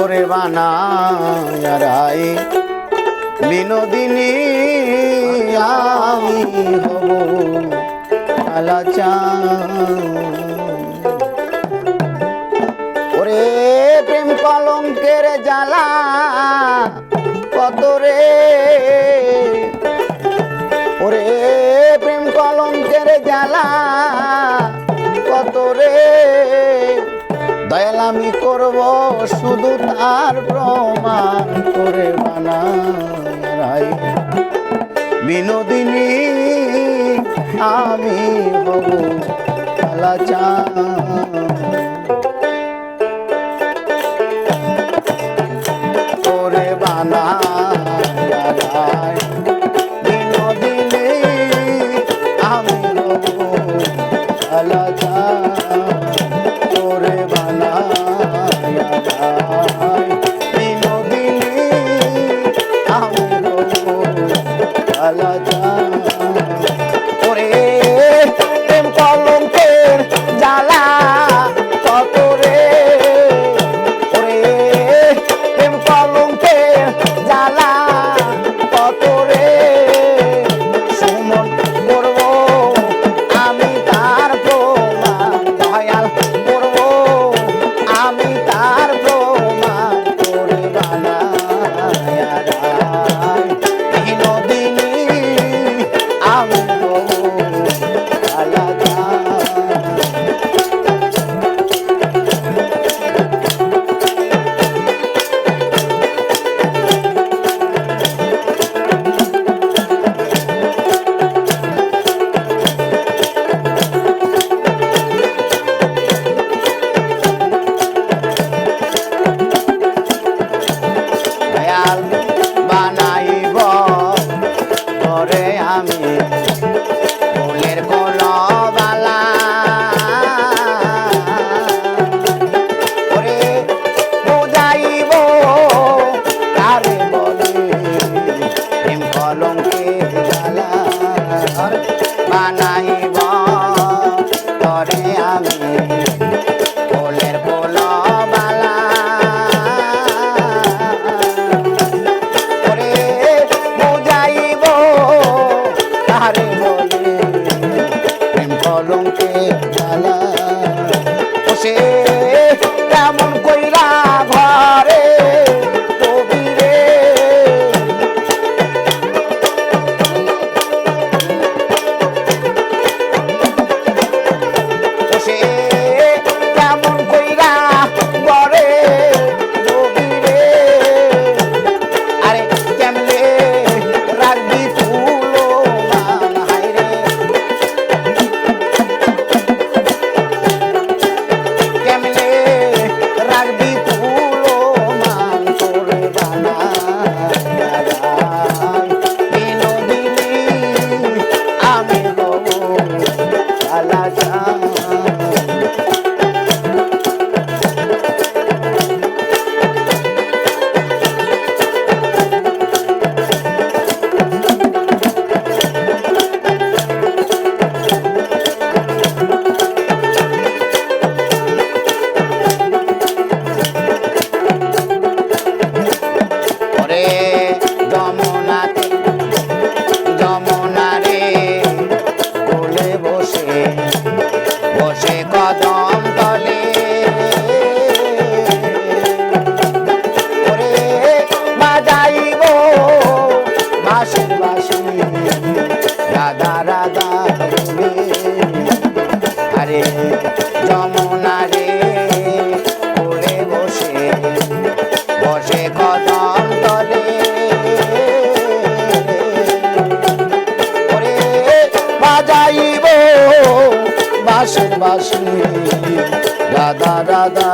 তোরে বানায় বিনোদিনী, আমি হব আলাচা ওরে প্রেম কলঙ্কের জ্বালা, কত রে। ওরে প্রেম কলঙ্কের জ্বালা, কত রে। দয়ালামি করব শুধু তার প্রমাণ করে বানাই। বিনোদিনী আমি হব কালা করে বানাই ঘরে আমি আসি রাধা রাধা